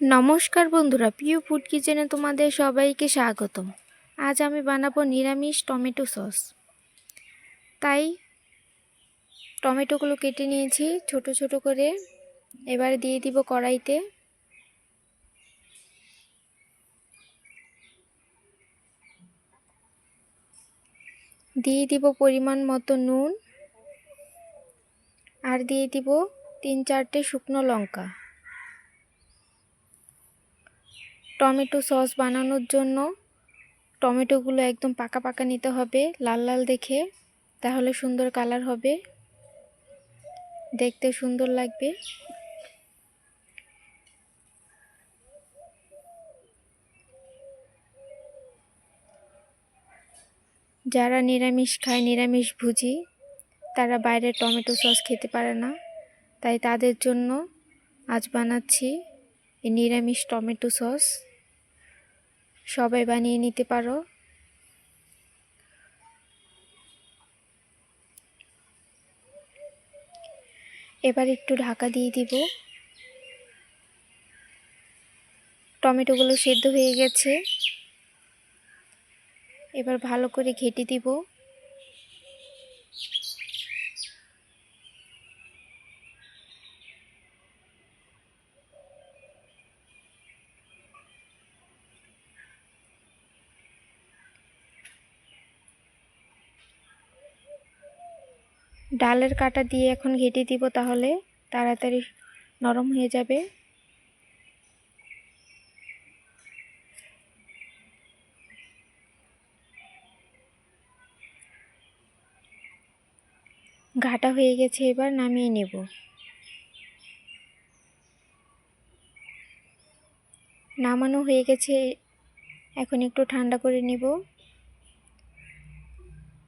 নমস্কার বন্ধুরা পিউ ফুড কিচেনে তোমাদের সবাইকে স্বাগতম। আজ আমি বানাবো নিরামিষ টমেটো সস। তাই টমেটোগুলো কেটে নিয়েছি, ছোট ছোট করে। এবার দিয়ে দিব কড়াইতে। দিয়ে দিব পরিমাণ মতো নুন। আর দিয়ে দিব তিন চারটে শুকনো লঙ্কা। টমেটো সস বানানোর জন্য টমেটোগুলো একদম পাকা পাকা নিতে হবে, লাল লাল দেখে। তাহলে সুন্দর কালার হবে। দেখতে সুন্দর লাগবে। যারা নিরামিষ খায় নিরামিষ ভুজি, তারা বাইরে টমেটো সস খেতে পারে না। তাই তাদের জন্য আজ বানাচ্ছি এই নিরামিষ টমেটো সস। সবাই বানিয়ে নিতে পারো। এবার একটু ঢাকা দিয়ে দিব। টমেটোগুলো সেদ্ধ হয়ে গেছে। এবার ভালো করে ঘেটে দিব। ডালের কাটা দিয়ে এখন ঘেটে দিব তাহলে তাড়াতাড়ি নরম হয়ে যাবে। ঘাটা হয়ে গেছে, এবার নামিয়ে নেব। নামানো হয়ে গেছে, এখন একটু ঠান্ডা করে নেব।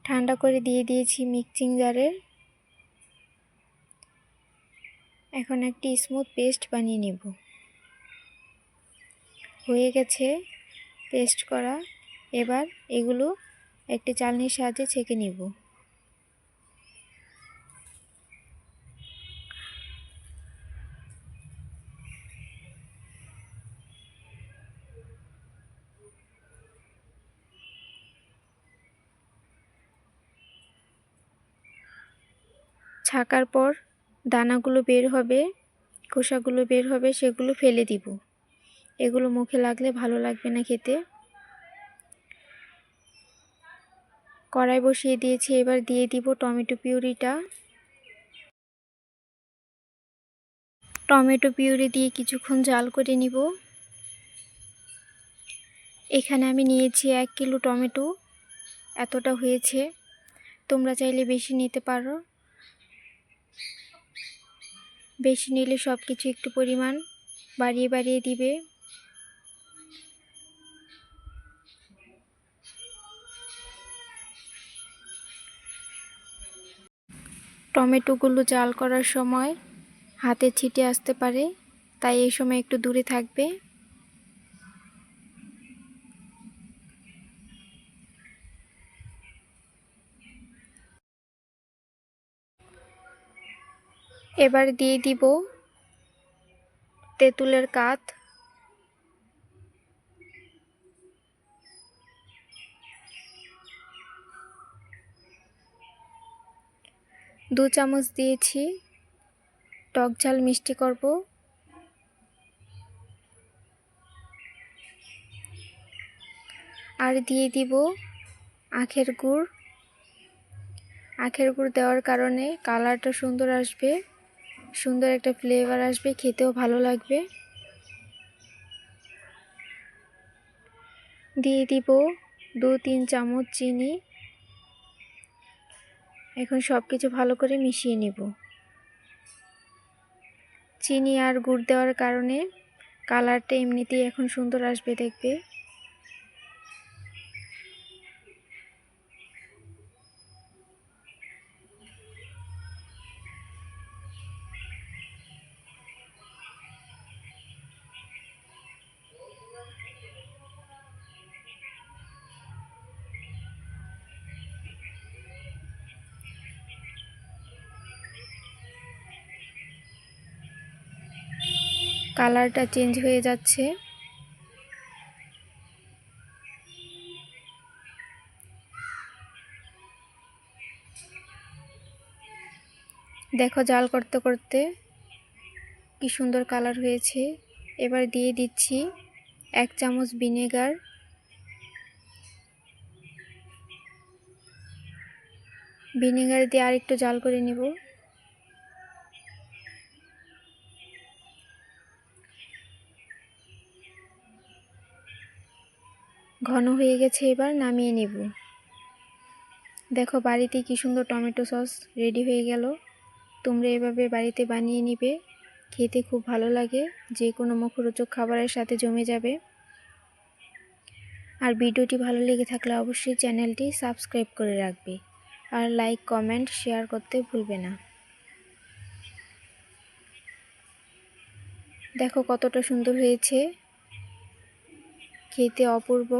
ঠান্ডা করে দিয়ে দিয়েছি মিক্সিং জারে। এখন একটি স্মুথ পেস্ট বানিয়ে নেব। হয়ে গেছে পেস্ট করা। এবার এগুলো একটি চালনির সাহায্যে ছেঁকে নেব। ছাকার পর দানাগুলো বের হবে, খোসাগুলো বের হবে, সেগুলো ফেলে দিব। এগুলো মুখে লাগলে ভালো লাগবে না খেতে। কড়াই বসিয়ে দিয়েছি, এবার দিয়ে দিব টমেটো পিউরিটা। টমেটো পিউরি দিয়ে কিছুক্ষণ জাল করে নিব। এখানে আমি নিয়েছি এক কিলো টমেটো, এতটা হয়েছে। তোমরা চাইলে বেশি নিতে পারো। বেশি নিলে সব কিছু একটু পরিমাণ বাড়িয়ে বাড়িয়ে দিবে। টমেটোগুলো জাল করার সময় হাতে ছিটে আসতে পারে, তাই এই সময় একটু দূরে থাকবে। এবার দিয়ে দিব তেঁতুলের কাত। দু চামচ দিয়েছি, টক ঝাল মিষ্টি করব। আর দিয়ে দিব আখের গুড়। আখের গুড় দেওয়ার কারণে কালারটা সুন্দর আসবে। সুন্দর একটা ফ্লেভার আসবে, খেতেও ভালো লাগবে। দিয়ে দিব দু তিন চামচ চিনি। এখন সব কিছু ভালো করে মিশিয়ে নিব। চিনি আর গুড় দেওয়ার কারণে কালারটা এমনিতেই এখন সুন্দর আসবে দেখবে কালারটা চেঞ্জ হয়ে যাচ্ছে। দেখো জাল করতে করতে কি সুন্দর কালার হয়েছে। এবার দিয়ে দিচ্ছি এক চামচ ভিনেগার। ভিনেগার দিয়ে আর একটু জাল করে নিব। ঘন হয়ে গেছে, এবার নামিয়ে নেব। দেখো বাড়িতে কি সুন্দর টমেটো সস রেডি হয়ে গেল। তোমরা এভাবে বাড়িতে বানিয়ে নিবে, খেতে খুব ভালো লাগে যে কোনো মুখরোচক খাবারের সাথে জমে যাবে। আর ভিডিওটি ভালো লেগে থাকলে অবশ্যই চ্যানেলটি সাবস্ক্রাইব করে রাখবে, আর লাইক, কমেন্ট, শেয়ার করতে ভুলবে না। দেখো কতটা সুন্দর হয়েছে। খেতে অপূর্ব।